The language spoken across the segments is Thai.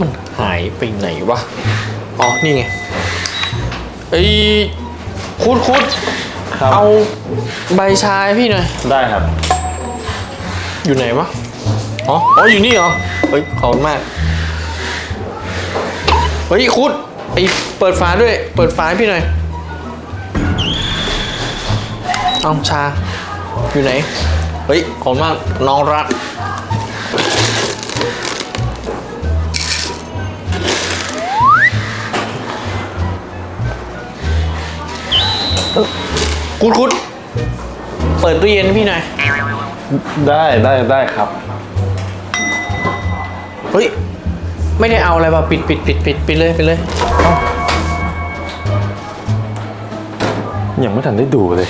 มันหายไปไหนวะ อ๋อ นี่ไงไอ้ยคุดคุดครับ เอาใบชาให้พี่หน่อย ได้ครับ อยู่ไหนวะ อ๋อ อ๋อ อยู่นี่เหรอ เฮ้ย ขอบคุณมาก เฮ้ย คุดไอเปิดฝาด้วย เปิดฝาให้พี่หน่อย เอาชา อยู่ไหน เฮ้ย ขอบคุณมาก น้องรัก คุดคุดเปิดตู้เย็นให้พี่หน่อย ได้ได้ได้ครับ เฮ้ย ไม่ได้เอาอะไรป่ะ ปิดปิดปิดปิดปิดเลยปิดเลย ยังไม่ทันได้ดูเลย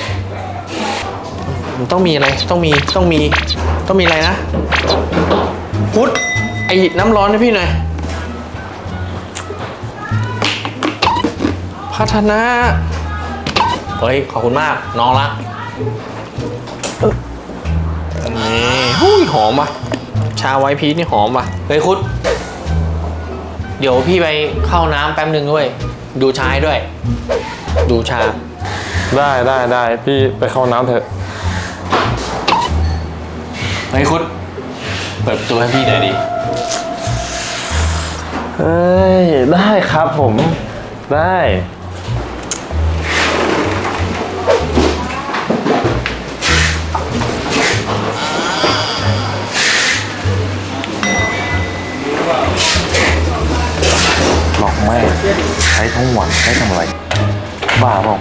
มันต้องมีอะไร ต้องมี ต้องมี ต้องมีอะไรนะพุทธไอ้น้ำร้อนให้พี่หน่อย พัฒนา เฮ้ย ขอบคุณมาก น้องรักเอ้อนี่หุ้ยหอมว่ะ ชาไวท์พีชนี่หอมว่ะ เฮ้ยคุด เดี๋ยวพี่ไปเข้าน้ำแป๊บนึงด้วย ดูชาให้ด้วย ดูชา ได้ได้ได้พี่ไปเข้าน้ำเถอะ เฮ้ยคุด เปิดประตัวให้พี่หน่อยดิเอ้ย ได้ครับผมได้ หลอกแม่ใช้ทั้งวันใช้ทำอะไร บ้าเปล่า